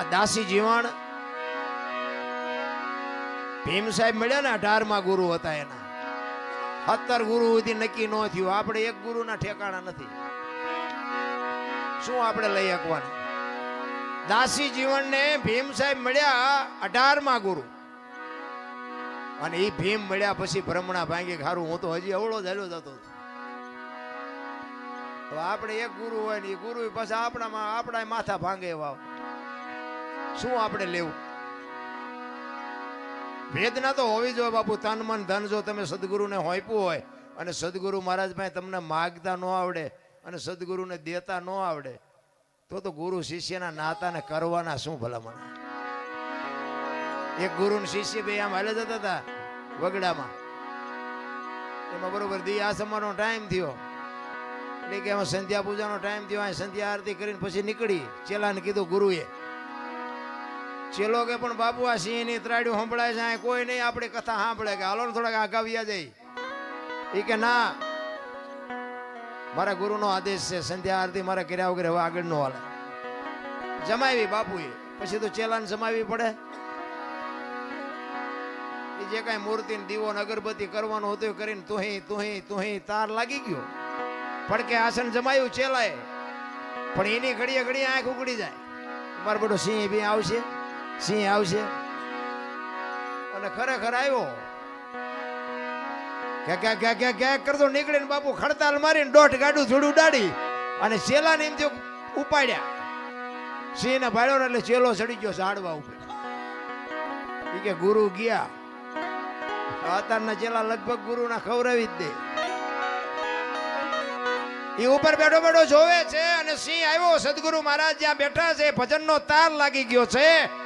આ દાસી જીવાણ. ભીમ સાહેબ મળ્યા ને અઢારમાં ગુરુ હતા એના. સત્તર ગુરુ સુધી નક્કી ન થયું. આપણે એક ગુરુના ઠેકાણા નથી. શું આપણે લઈ શકવાનું? દાસી જીવનને ભીમ સાહેબ મળ્યા અઢારમાં ગુરુ. અને એ ભીમ મળ્યા પછી ભ્રમણા ભાંગી ખારું હું તો હજી અવળો જ જતો હતો. આપણે એક ગુરુ હોય ને એ ગુરુ પછી આપણામાં આપણા માથા ભાંગે વાવ શું આપણે લેવું? વેદના તો હોવી જોઈએ બાપુ, તન મન ધન જો તમે સદગુરુને હોઈપું હોય અને સદગુરુ મહારાજ તમને માગતા ન આવડે અને સદગુરુને દેતા ન આવડે, તો તો ગુરુ શિષ્યના નાતાને કરવાના શું ભલામણ એક ગુરુ શિષ્ય બે આમ હાલે જતા હતા વગડામાં. એમાં બરોબર દી આસમાનો ટાઈમ થયો. એટલે કે એમાં સંધ્યા પૂજાનો ટાઈમ થયો, અહીં સંધ્યા આરતી કરીને પછી નીકળી. ચેલાને કીધું ગુરુએ ચેલો કે પણ બાપુ આ સિંહની ત્રાડ્યું સંભળાય છે, અહીં કોઈ નહીં આપણી કથા સાંભળે કે હાલો ને થોડાક આગાવ્યા જાય એ કે ના, મારા ગુરુનો આદેશ છે, સંધ્યા આરતી મારે કર્યા વગર હવે આગળ નો હાલે. જમાવી બાપુએ, પછી તો ચેલાને જમાવી પડે. એ જે કાંઈ મૂર્તિ દીવો ને અગરબત્તી કરવાનું હતું કરીને તુહી તુહી તુહી તાર લાગી ગયો. પડકે આસન જમાયું ચેલાએ, પણ એની ઘડીએ ઘડીએ આંખ ઉગડી જાય. મારો બધો સિંહ બી આવશે. સિંહ આવશે? અને ખરેખર આવ્યો. ક્યાં ક્યાં ક્યાં કે કરતો નીકળીને બાપુ, ખડતાલ મારીને દોઢ ગાડું થોડું ઉડાડી અને ચેલાને એમ થયું ઉપાડ્યા. સિંહને ભાડ્યો ને એટલે ચેલો ચડી ગયો ઝાડવા ઉપર. એ કે ગુરુ ગયા. અત્યારના ચેલા લગભગ ગુરુના ખવડાવી જ દે. એ ઉપર બેઠો બેઠો જોવે છે અને સિંહ આવ્યો, સદગુરુ મહારાજ, જ્યાં બેઠા છે, ભજનનો તાર લાગી ગયો છે.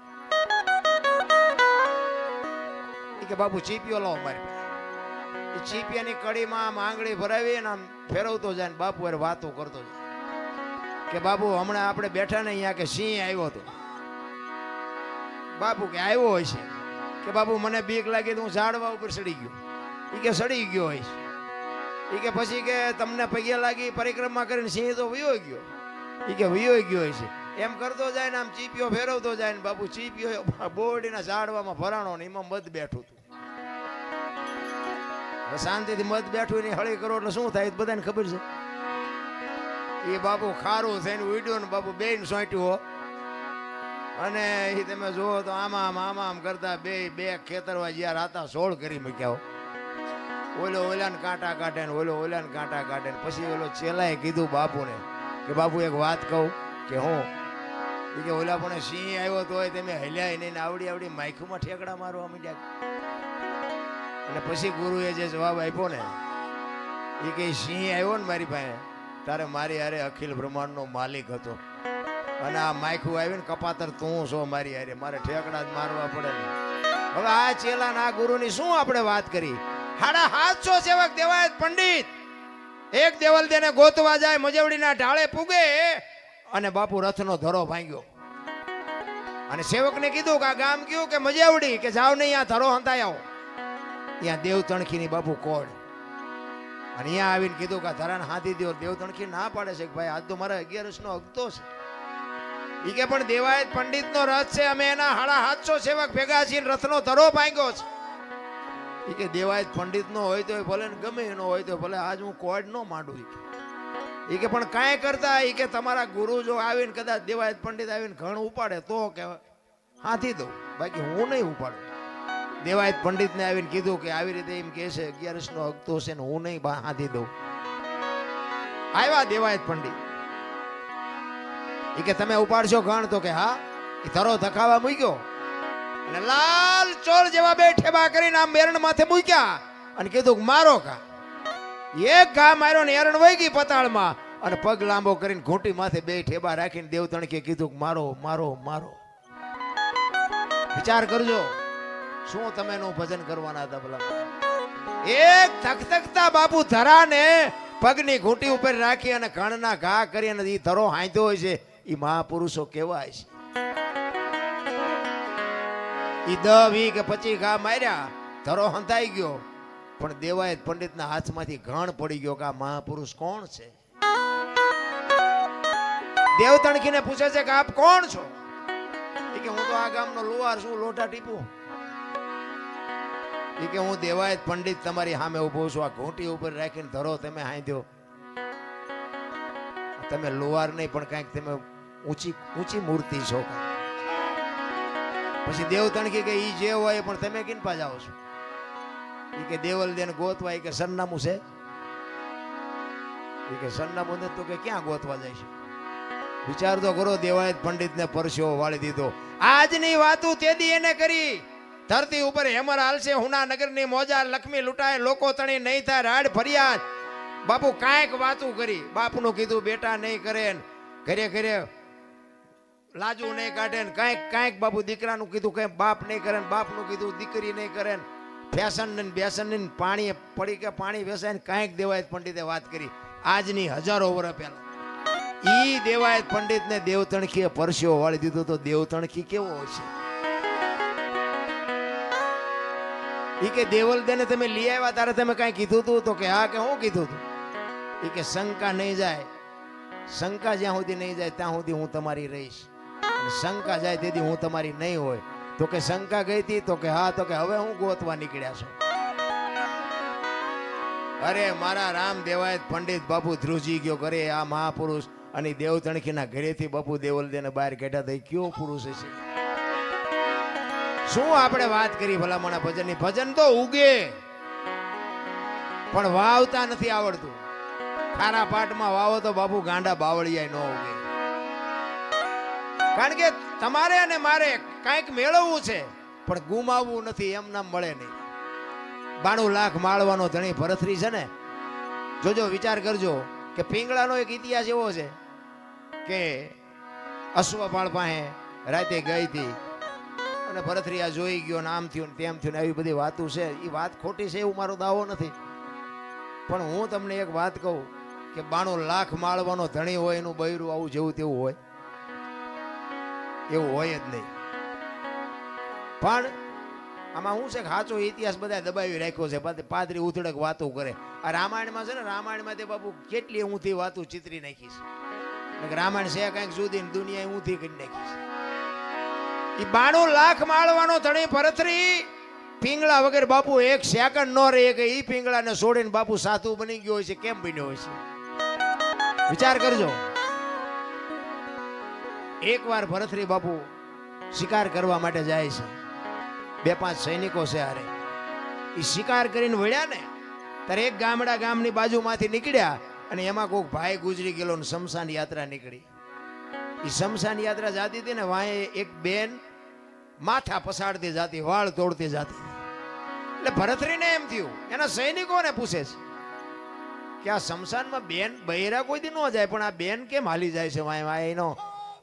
કે બાપુ, ચીપિયો લાવો મારી. એ ચીપિયાની કડીમાં આમ આંગળી ભરાવી ને આમ ફેરવતો જાય ને બાપુ અરે વાતો કરતો જાય. કે બાપુ, હમણાં આપણે બેઠા ને અહીંયા કે સિંહ આવ્યો હતો. બાપુ કે, આવ્યો હોય છે. કે, બાપુ, મને બીક લાગી તો હું ઝાડવા ઉપર સડી ગયો. એ કે, સડી ગયો હોય છે. એ કે, પછી કે તમને પગે લાગી પરિક્રમા કરીને સિંહ તો વયો ગયો. એ કે, વયો ગયો હોય છે. એમ કરતો જાય ને આમ ચીપિયો ફેરવતો જાય ને બાપુ ચીપિયો બોરડીના ઝાડવામાં ભરાણો ને એમાં મધ બેઠું હતું. શાંતિથી મત બેઠું ને હળી કરો એટલે શું થાય? બધાને ખબર છે. એ બાપુ ખારું થઈને ઉડ્યો ને બાપુ બે સોંટ્યું હો. અને એ તમે જુઓ તો આમાં આમ આમાં આમ કરતા બે બે ખેતરવા જ્યાં રાતા સોળ કરી મૂક્યા ઓલો ઓલાને કાંટા કાઢે ને ઓલો ઓલાને કાંટા કાઢે ને પછી ઓલો ચેલાએ કીધું બાપુને કે બાપુ એક વાત કહું કે હું કે ઓલા પણ સિંહ આવ્યો તો તમે હલ્યા નહીં ને આવડી આવડી માઇકમાં ઠેકડા મારવા માંડ્યા. અને પછી ગુરુએ જે જવાબ આપ્યો ને, એ કે, સિંહ આવ્યો ને મારી પાસે? તારે મારી હારે અખિલ બ્રહ્માંડનો માલિક હતો. અને આ માયખું આવીને કપાતર, તું છો મારી હારે. મારે ઠેકડા જ મારવા પડે ને. હવે આ ચેલા ના ગુરુની શું આપણે વાત કરી? હાડા હાથસો સેવક દેવાયત પંડિત. એક દેવલ દેને ગોતવા જાય, મજવડીના ઢાળે પૂગે, અને બાપુ રથનો ધરો ભાંગ્યો. અને સેવકને કીધું કે, આ ગામ કયું? કે મજાવડી? કે જાવ નહીં, આ ધરો હંતાઈ આવો. ત્યાં દેવ તણખીની બાપુ કોડ અને અહીંયા આવીને કીધું કે ધરાને હાથી દેવ તણખી ના પાડે છે કે ભાઈ, આજ તો મારા અગિયારસ નો અગતો છે. ઈ કે પણ દેવાયત પંડિત નો રથ છે, અમે એના હાડા હાથસો સેવક ભેગા છીએ રથનો ધરો ભાંગ્યો છે. એ કે દેવાયત પંડિત નો હોય તો ભલે ગમે એનો હોય તો ભલે, આજ હું કોડ નો માંડું એ. કે. પણ કાંઈ કરતા એ કે તમારા ગુરુ જો આવીને કદાચ દેવાયત પંડિત આવીને ઘણ ઉપાડે તો કે હાથી દઉં. બાકી હું નહીં ઉપાડું. દેવાયત પંડિતને આવીને કીધું કે આવી રીતે એમ કહે છે અગિયારસ નો હકતો છે ને હું નહીં બા- હાથી દઉં. આવ્યા દેવાયત પંડિત. એ કે, તમે ઉપાડશો ગણ તો કે, હા. એ તરો ધકાવા મૂક્યો. અને લાલ ચોર જેવા બે ઠેબા કરીને આમ એરણ માથે મૂક્યા અને કીધું મારો કા એક ઘા માર્યો ને એરણ વહી ગઈ પતાળમાં અને પગ લાંબો કરીને ઘૂંટી માથે બે ઠેબા રાખીને દેવ તણકે કીધું મારો મારો મારો. વિચાર કરજો. શું તમે નું ભજન કરવાના હતા એક ધકધકતા બાપુ ધરાને પગની ઘૂંટી ઉપર રાખી અને કણના ઘા કરી અને એ ધરો હાંધ્યો હોય છે. એ મહાપુરુષો કેવાય છે. એ દ વી કે પચી ઘા માર્યા, ધરો હંધાઈ ગયો. પણ દેવાયત પંડિતના હાથમાંથી ઘણ પડી ગયો કે આ મહાપુરુષ કોણ છે? દેવતણખીને પૂછે છે કે આપ કોણ છો? કે હું તો આ ગામનો લુવાર છું લોટા ટીપું. ઈ કે હું દેવાયત પંડિત તમારી સામે ઊભો છું. આ ઘૂંટી ઉપર રાખીને ધરો, તમે હાંધ્યો. તમે લોહાર નહીં, પણ કાંઈક તમે ઊંચી ઊંચી મૂર્તિ છો પછી દેવ તણકી કે ઈ જે હોય પણ તમે કિન પા જાઓ છો? ઈ કે દેવલ દેન ગોતવા, ઈ કે સરનામું છે. ઈ કે સરનામું તો કે ક્યાં ગોતવા જાય છે? વિચાર તો કરો, દેવાયત પંડિતને પરસ્યો વાળી દીધો. આજની વાતું તેદી એને કરી. ધરતી ઉપર હેમર હાલશે નગરની મોજા લક્ષ્મી લૂંટાય, લોકો તણી નહીં થાય, રાડ ફરિયાદ. બાપુ કાંઈક વાતું કરી. બાપનું કીધું, બેટા નહીં કરે ઘરે ઘરે લાજુ નહીં કાઢે ને. કાંઈક કાંઈક બાપુ દીકરાનું કીધું, કઈ બાપ નહીં કરે ને. બાપનું કીધું, દીકરી નહીં કરે ને. ફેશન ને બેસન ને પાણી પડી કે પાણી વેસાય ને કાંઈક દેવાયત પંડિતે વાત કરી. આજની હજારો વર્ષ પહેલા. ઈ દેવાયત પંડિતને દેવતણખીએ પરસ્યો વાળી દીધો તો દેવતણખી કેવો હશે? ઈ કે દેવલદેને તમે લઈ આવ્યા ત્યારે તમે કાંઈ કીધું તું? તો કે હા કે હું કીધું તું? ઈ કે શંકા નહીં જાય. શંકા જ્યાં સુધી નહીં જાય ત્યાં સુધી હું તમારી રહીશ. શંકા જાય તેથી હું તમારી નહીં હોય. તો કે શંકા ગઈ હતી? તો કે હા, તો કે હવે હું ગોતવા નીકળ્યા છું. અરે, મારા રામ દેવાયત પંડિત બાપુ ધ્રુજી ગયો ઘરે, આ મહાપુરુષ અને દેવતણખીના ઘરેથી બાપુ દેવલદેને બહાર કાઢ્યા તો એ કયો પુરુષ હશે? શું આપણે વાત કરી ભલામણા ભજનની? ભજન તો ઉગે, પણ વાવતા નથી આવડતું. ખારા પાટમાં વાવો તો બાપુ ગાંડા બાવળિયા ન ઉગે. કારણ કે તમારે અને મારે કાંઈક મેળવવું છે, પણ ગુમાવવું નથી, એમ નામ મળે નહીં. બાણું લાખ માળવાનો ધણી ભરથરી છે ને, જોજો, વિચાર કરજો કે પિંગળાનો એક ઇતિહાસ એવો છે કે અશ્વપાળ પાસે રાતે ગઈ હતી અને ભરથરી આ જોઈ ગયો ને આમ થયું ને તેમ થયું ને આવી બધી વાતો છે. એ વાત ખોટી છે એવું મારો દાવો નથી. પણ હું તમને એક વાત કહું કે બાણું લાખ માળવાનો ધણી હોય એનું બૈરું આવું જેવું તેવું હોય. એવું હોય જ નહીં. પણ આમાં શું છે કે સાચો ઇતિહાસ બધા દબાવી રાખ્યો છે. પાદરી ઉથડક વાતો કરે. આ રામાયણમાં છે ને, રામાયણમાં તે બાપુ કેટલી ઊંધી વાતો ચિતરી નાખી છે. રામાયણ છે કંઈક જુદી દુનિયા ઊંધી કરી નાખી છે. ઈ બાણું લાખ માળવાનો ધણી ભરતરી. પિંગળા વગર બાપુ એક સેકન્ડ નો રહે કે એ પિંગળાને છોડીને બાપુ સાધુ બની ગયો હોય છે, કેમ બન્યો હોય છે? વિચાર કરજો. એકવાર ભરતરી બાપુ શિકાર કરવા માટે જાય છે. બે પાંચ સૈનિકો છે હારે. એ શિકાર કરીને વળ્યા ને, ત્યારે એક ગામડા ગામની બાજુમાંથી નીકળ્યા અને એમાં કોઈક ભાઈ ગુજરી ગયેલો શમશાન યાત્રા નીકળી. એ શમશાન યાત્રા જાતી હતી ને વાંહે એક બેન માથા પસાડતી જાતી, વાળ તોડતી જાતી. એટલે ભરતરીને એમ થયું, એના સૈનિકોને પૂછે છે કે આ શમશાનમાં બેન બૈરા કોઈ દી ન જાય, પણ આ બેન કેમ હાલી જાય છે વાય વાય એનો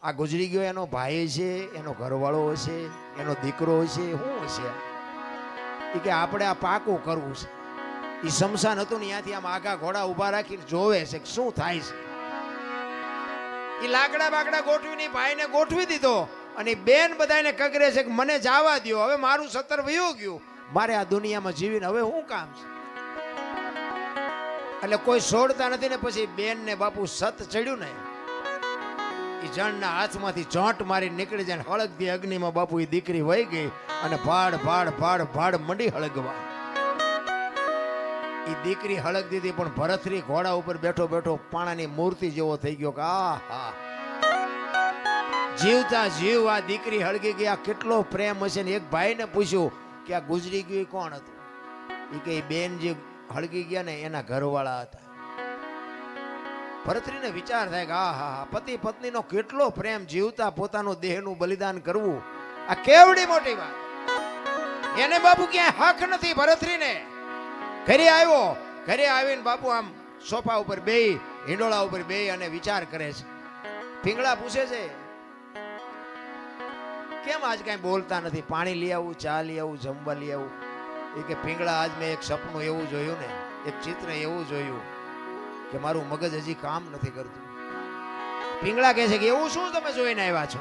આ ગુજરી ગયો, એનો ભાઈ છે, એનો ઘરવાળો હશે એનો દીકરો હશે શું હશે એ કે આપણે આ પાકું કરવું છે. એ શમશાન હતું ને ત્યાંથી આમ આગા ઘોડા ઊભા રાખીને જોવે છે કે શું થાય છે. એ લાકડા બાકડા ગોઠવીને ભાઈને ગોઠવી દીધો. અને બેન બધાને કગરે છે કે મને જવા દ્યો, હવે મારું સત્તર વયું ગયું. મારે આ દુનિયામાં જીવીને હવે શું કામ છે? એટલે કોઈ છોડતા નથી ને પછી બેન ને બાપુ સત ચડ્યું ને. એ જણના હાથમાંથી ચોંટ મારી નીકળી જાય હળગતી અગ્નિમાં બાપુ એ દીકરી વહી ગઈ અને ભાડ ભાડ ભાડ ભાડ મંડી હળગવા. એ દીકરી હળગ દીધી, પણ ભરતરી ઘોડા ઉપર બેઠો બેઠો પાણાની મૂર્તિ જેવો થઈ ગયો કે આ હા. જીવતા જીવ આ દીકરી હળગી ગઈ, આ કેટલો પ્રેમ હશે ને? એક ભાઈને પૂછ્યું કે આ ગુજરી ગયું કોણ હતું? એ કે બેન જે હળગી ગયા ને એના ઘરવાળા હતા. ભરતરીને વિચાર થાય કે આ હા હા, પતિ પત્નીનો કેટલો પ્રેમ જીવતા પોતાનું દેહનું બલિદાન કરવું. આ કેવડી મોટી વાત. એને બાપુ ક્યાંય હક નથી ભરતરીને ઘરે આવ્યો. ઘરે આવીને બાપુ આમ સોફા ઉપર બે હિંડોળા ઉપર બે અને વિચાર કરે છે. પીંગળા પૂછે છે, કેમ આજ કાંઈ બોલતા નથી? પાણી લઈ આવું, ચા લઈ આવું, જમવા લઈ આવું? એ કે, પીંગળા, આજ મેં એક સપનું એવું જોયું ને, એક ચિત્ર એવું જોયું કે મારું મગજ હજી કામ નથી કરતું. પીંગળા કહે છે કે, એવું શું તમે જોઈને આવ્યા છો?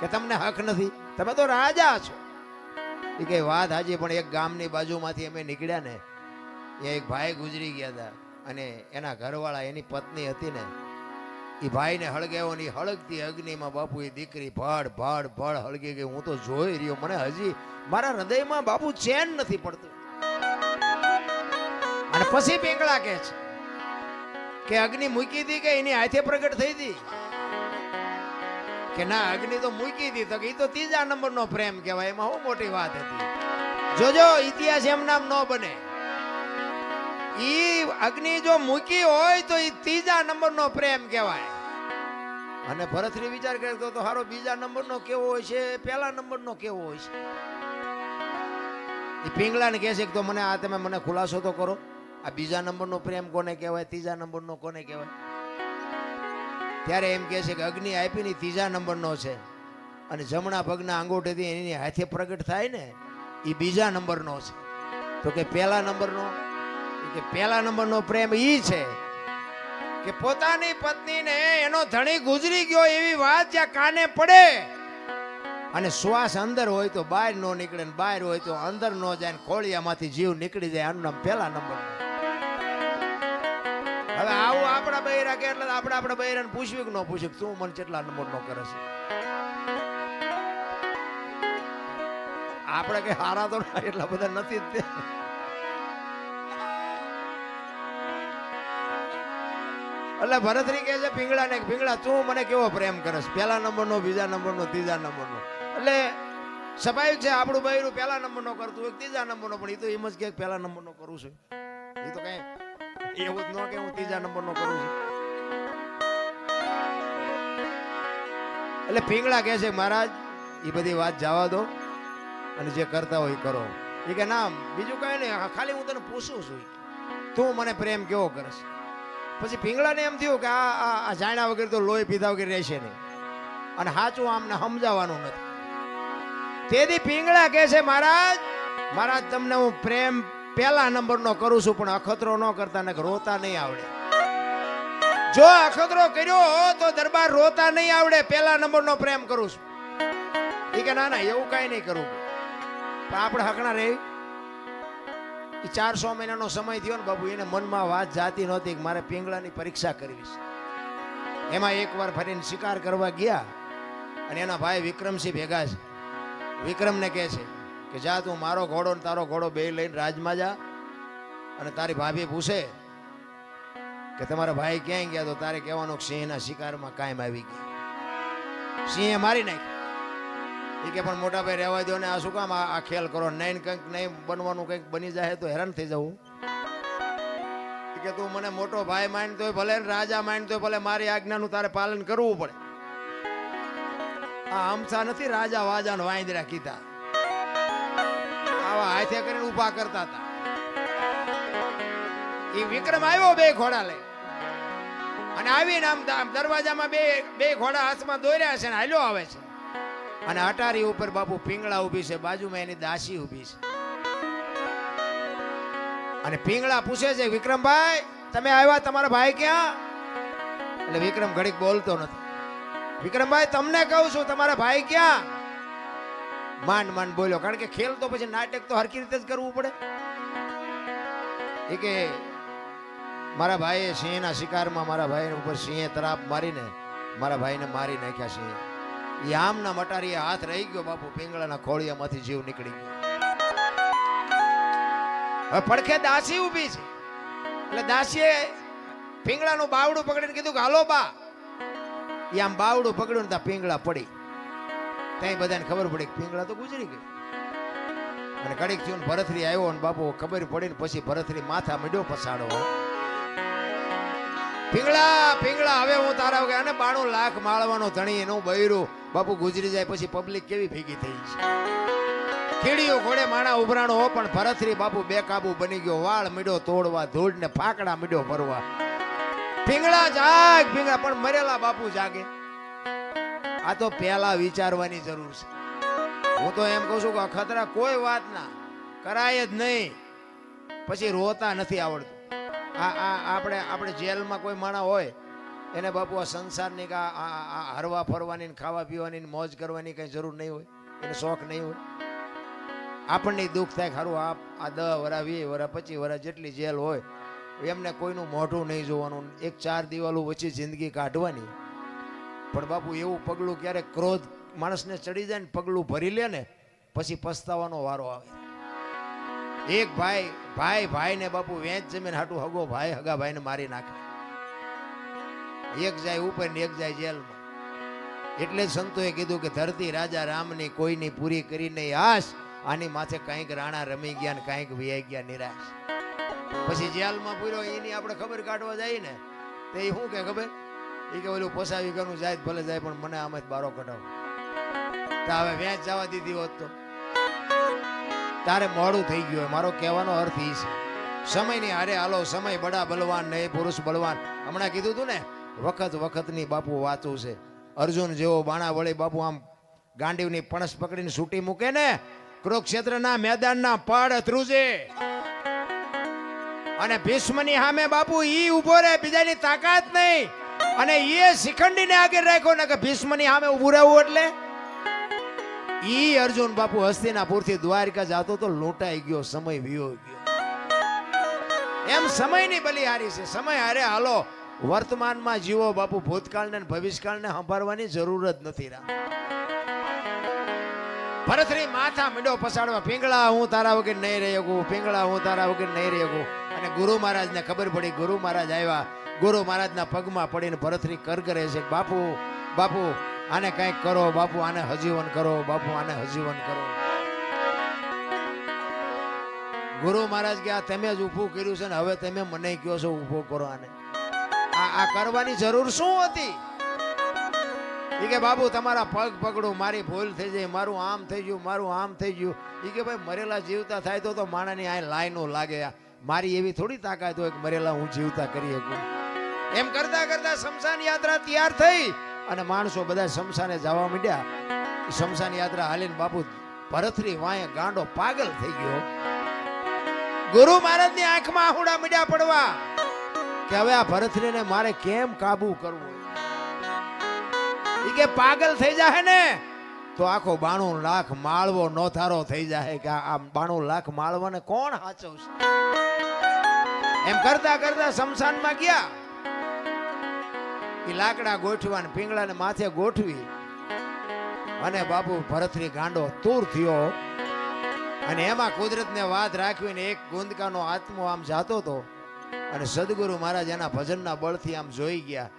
કે તમને હક નથી? તમે તો રાજા છો. એ કઈ વાત હાજી, પણ એક ગામની બાજુમાંથી અમે નીકળ્યા ને એક ભાઈ ગુજરી ગયા હતા અને એના ઘરવાળા એની પત્ની હતી ને એ ભાઈને હળગાવ્યો ને હળગતી અગ્નિમાં બાપુ એ દીકરી ભડ ભડ ભડ હળગી ગઈ હું તો જોઈ રહ્યો. મને હજી મારા હૃદયમાં બાપુ ચેન નથી પડતું. અને પછી પીંગળા કે છે કે અગ્નિ મૂકી હતી કે એની હાથે પ્રગટ થઈ હતી કે ના, અગ્નિ તો મૂકી હતી તો એ તો ત્રીજા નંબરનો પ્રેમ કહેવાય. એમાં હું મોટી વાત હતી. જોજો, ઇતિહાસ એમ નામ ન બને. ઈ અગ્નિ જો મૂકી હોય તો ઈ ત્રીજા નંબરનો પ્રેમ કહેવાય. અને ભરતરી વિચાર કરતો તો હારો બીજા નંબરનો કેવો હોય છે, પહેલા નંબરનો કેવો હોય છે? એ પિંગલાને કહે છે કે તો મને આ તમે મને ખુલાસો તો કરો. આ બીજા નંબરનો પ્રેમ કોને કહેવાય, ત્રીજા નંબરનો કોને કહેવાય? ત્યારે એમ કહે છે કે અગ્નિ આપી ની ત્રીજા નંબરનો છે. અને જમણા પગના અંગૂઠેથી એની હાથે પ્રગટ થાય ને એ બીજા નંબરનો છે. તો કે પહેલા નંબરનો? કે પહેલા નંબરનો પ્રેમ ઈ છે કે પોતાની પત્નીને એનો ધણી ગુજરી ગયો એવી વાત જ્યાં કાને પડે. અને શ્વાસ અંદર હોય તો બહાર નો નીકળે ને બહાર હોય તો અંદર નો જાય ને ખોળિયામાંથી જીવ નીકળી જાય આનું નામ પહેલા નંબર. હવે આવું આપણા બૈરા કે એટલે આપણે આપણા બૈરાને પૂછ્યું કે ન પૂછ્યું તું મને કેટલા નંબર નો કરે છે? આપણે કે હારા તો એટલા બધા નથી જ એટલે ભરતરી કહે છે પીંગળા ને પીંગળા તું મને કેવો પ્રેમ કરસ? પહેલા નંબરનો, બીજા નંબરનો, ત્રીજા નંબરનો. એટલે સ્વાભાવિક છે, આપણું બૈરું પહેલા નંબરનો કરતું હોય ત્રીજા નંબરનો, પણ એ તો એમ જ કે પહેલા નંબરનો કરું છું. એ તો કઈ એવું જ ન કે હું ત્રીજા નંબરનો કરું છું. એટલે પીંગળા કહે છે, મહારાજ, એ બધી વાત જવા દો અને જે કરતા હોય કરો. એ કે, ના, બીજું કઈ નહીં ખાલી હું તને પૂછું છું. તું મને પ્રેમ કેવો કરશ પછી પીંગળાને એમ થયું કે આ આ જાણ્યા વગર તો લોહી પીધા વગર રહેશે નહીં. અને સાચું આમને સમજાવવાનું નથી. તેથી પીંગળા કહે છે, મહારાજ મહારાજ, તમને હું પ્રેમ પહેલા નંબરનો કરું છું, પણ અખતરો ન કરતા ને રોતા નહીં આવડે. જો અખતરો કર્યો તો દરબાર રોતા નહીં આવડે, પહેલા નંબરનો પ્રેમ કરું છું. એ કે, ના ના, એવું કાંઈ નહીં કરવું પણ આપણે હકણા રહી એ ચારસો મહિનાનો સમય થયો ને બાબુ એને મનમાં વાત જાતી નહોતી કે મારે પિંગળાની પરીક્ષા કરવી છે. એમાં એકવાર ફરીને શિકાર કરવા ગયા અને એના ભાઈ વિક્રમસિંહ ભેગા છે. વિક્રમને કહે છે કે, જા તું મારો ઘોડો ને તારો ઘોડો બે લઈને રાજમાં જા અને તારી ભાભી પૂછે કે, તમારા ભાઈ ક્યાંય ગયા? તો તારે કહેવાનું સિંહના શિકારમાં કાયમ આવી ગયા. સિંહે મારી નાખી એ કે પણ મોટા ભાઈ રહેવા દો ને આ શું કામ? આ ખેલ કરો. નહીં કંઈક નહીં બનવાનું કંઈક બની જાય તો હેરાન થઈ જવું કે તું મને મોટો ભાઈ માનતો હોય ભલે રાજા માનતો હોય, ભલે મારી આજ્ઞાનું તારે પાલન કરવું પડે. આ હમસા નથી રાજા વાજા ને વાંદરા કીધા. આવા હાથે કરીને ઊભા કરતા હતા. એ વિક્રમ આવ્યો બે ઘોડા લઈ અને આવીને આમ દરવાજામાં બે બે ઘોડા હાથમાં દોર્યા છે ને હાલ્યો આવે છે. અને અટારી ઉપર બાપુ પિંગળા ઊભી છે, બાજુમાં એની દાસી ઊભી છે. અને પિંગળા પૂછે છે, વિક્રમભાઈ, તમે આવ્યા? તમારા ભાઈ ક્યાં? એટલે વિક્રમ ઘડીક બોલતો નથી. વિક્રમભાઈ, તમને કહું છું, તમારા ભાઈ ક્યાં? માંડ માંડ બોલ્યો, કારણ કે ખેલ તો પછી નાટક તો હરકી રીતે જ કરવું પડે. એ કે, મારા ભાઈએ સિંહના શિકારમાં મારા ભાઈ ઉપર સિંહે તરાપ મારીને મારા ભાઈને મારી નાખ્યા સિંહે. એ આમના મટારીએ હાથ રહી ગયો બાપુ, પિંગળાના ખોળિયામાંથી જીવ નીકળી ગયો. હવે પડખે દાસી ઊભી છે. એટલે દાસીએ પિંગળાનું બાવડું પકડીને કીધું કે, હાલો બા. એ આમ બાવડું પકડ્યું ને ત્યાં પિંગળા પડી. ત્યાં બધાને ખબર પડી કે પિંગળા તો ગુજરી ગઈ. અને કડીક થયું ભરતરી આવ્યો ને બાપુ, ખબર પડી ને પછી ભરતરી માથા મીડ્યો પસાડો પિંગળા પિંગળા હું વગર અને બાણું લાખ માળવાનો ધણી એનું બૈરું. બાપુ ગુજરી જાય પછી પબ્લિક કેવી ભેગી થઈ છે? કીડીઓ ઘોડે માણા ઉભરાણો હો, પણ ભરતરી બાપુ બેકાબુ બની ગયો. વાળ મીડો તોડવા ધૂળ ને ફાકડા મીડો ભરવા. ભીંગડા જાગ ભીંગડા પણ મરેલા બાપુ જાગે. આ તો પહેલા વિચારવાની જરૂર છે. હું તો એમ કહું છું કે અખતરા કોઈ વાત ના. કરાય જ નહીં. પછી રોતા નથી આવડતું. આ આ, આપણે આપણે જેલમાં કોઈ માણા હોય એને બાપુ આ સંસારની કા હરવા ફરવાની ખાવા પીવાની મોજ કરવાની કઈ જરૂર નહીં હોય. એને શોખ નહીં હોય. આપણને દુઃખ થાય ખરું આ આ દહ વરા વીસ વરા પચીસ વરા જેટલી જેલ હોય, એમને કોઈનું મોઢું નહીં જોવાનું. એક ચાર દિવાલો વચ્ચે જિંદગી કાઢવાની. પણ બાપુ એવું પગલું ક્યારેક ક્રોધ માણસને ચડી જાય ને પગલું ભરી લે ને, પછી પસ્તાવાનો વારો આવે. એક ભાઈ ભાઈ ભાઈને બાપુ વેચ જમીન હાટું હગો ભાઈ હગા ભાઈને મારી નાખે. એક જાય ઉપર ને એક જાય જેલમાં. એટલે સંતોએ કીધું કે ધરતી રાજા રામની કોઈની પૂરી કરી નહીં આશ આની માથે કાંઈક રાણા રમી ગયા ને કાંઈક વ્યાઈ ગયા નિરાશ. પછી જેલમાં પૂર્યો, એની આપણે ખબર કાઢવા જાય ને, તો શું કે ખબર? એ કે ઓલું પોસાવી ગયું જાય ભલે જાય, પણ મને આમ જ બારો કઢાવો. તો હવે વેચ જવા દીધી હોત તો. તારે મોડું થઈ ગયું મારો કહેવાનો અર્થ એ છે. સમયની હારે હાલો, સમય બડા બલવાન નહીં પુરુષ બળવાન. હમણાં કીધું તું ને વખત વખતની બાપુ વાતું છે. અર્જુન જેવો બાણા વળી બાપુ આમ ગાંડીવની પણસ પકડીને છૂટી મૂકે ને, કુરુક્ષેત્રના મેદાનના પડ ધ્રુજે. અને ભીષ્મની સામે બાપુ ઈ ઊભો રહે, બીજાની તાકાત નહીં. અને એ શિખંડીને આગળ રાખ્યો ને કે ભીષ્મની સામે ઉભું રહેવું એટલે? ઈ અર્જુન બાપુ હસ્તિનાપુરથી દ્વારકા જાતો તો લૂંટાઈ ગયો, સમય વિયો ગયો. એમ સમયની બલિહારી છે. સમય અરે હાલો વર્તમાનમાં જીવો બાપુ ભૂતકાળને ભવિષ્યકાળને સંભાળવાની જરૂર જ નથી રામ ભરતરી માથા મીંડો પસાડવા, પિંગળા, હું તારા વગર નહીં રહી શકું, પિંગળા, હું તારા વગર નહીં રહી શકું. અને ગુરુ મહારાજને ખબર પડી, ગુરુ મહારાજ આવ્યા. ગુરુ મહારાજના પગમાં પડીને ભરતરી કર કરે છે, બાપુ બાપુ, આને કંઈક કરો, બાપુ, આને હજીવન કરો, બાપુ, આને હજીવન કરો. ગુરુ મહારાજ કે, આ તમે જ ઊભું કર્યું છે ને, હવે તમે મને કહો છો, ઊભો કરો આને. આ કરવાની જરૂર શું હતી? એ કે, બાબુ, તમારા પગ પકડું, મારી ભૂલ થઈ જાય, મારું આમ થઈ ગયું, મારું આમ થઈ ગયું. એ કે, ભાઈ, મરેલા જીવતા થાય તો તો માણાની આ લાઈનો લાગે મારી એવી થોડી તાકાત હોય કે મરેલા હું જીવતા કરી શકું. એમ કરતા કરતા શમશાન યાત્રા તૈયાર થઈ અને માણસો બધા શમશાને જવા માંડ્યા. શમશાન યાત્રા હાલીને બાપુ ભરતરી વાંયે ગાંડો પાગલ થઈ ગયો. ગુરુ મહારાજની આંખમાં આહુડા મીડ્યા પડવા. કે હવે આ ભરતરીને મારે કેમ કાબુ કરવો? એ કે પાગલ થઈ જાય ને, તો આખો બાણું લાખ માળવો નોથારો થઈ જાય કે આ બાણું લાખ માળવાને કોણ હાચવશે? એમ કરતા કરતા શમશાનમાં ગયા. એ લાકડા ગોઠવા ને માથે ગોઠવી અને બાપુ ભરતરી ગાંડો તૂર થયો. અને એમાં કુદરતને વાત રાખવીને એક ગુંદકાનો આત્મો આમ જાતો હતો અને સદગુરુ મહારાજ એના ભજનના બળથી આમ જોઈ ગયા.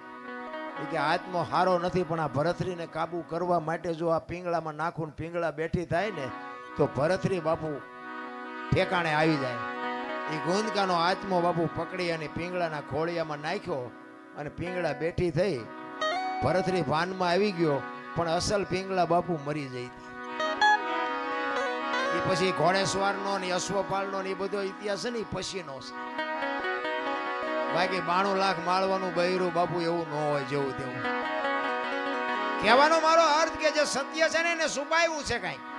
કે આત્મો હારો નથી, પણ આ ભરતરીને કાબુ કરવા માટે જો આ પિંગળામાં નાખું ને બેઠી થાય ને, તો ભરતરી બાપુ ઠેકાણે આવી જાય. એ ગુંદકાનો આત્મો બાપુ પકડી અને પિંગળાના ખોળિયામાં નાખ્યો અને પિંગળા બેઠી થઈ. ભરતરી ભાનમાં આવી ગયો, પણ અસલ પિંગળા બાપુ મરી જઈ એ પછી ઘોડેસવારનો ને અશ્વપાલનો ને એ બધો ઇતિહાસ છે ને પછીનો છે. બાકી બાણું લાખ માળવાનું બૈરું બાપુ એવું ન હોય જેવું તેવું. કહેવાનો મારો અર્થ કે જે સત્ય છે ને એને છુપાયું છે કાંઈ.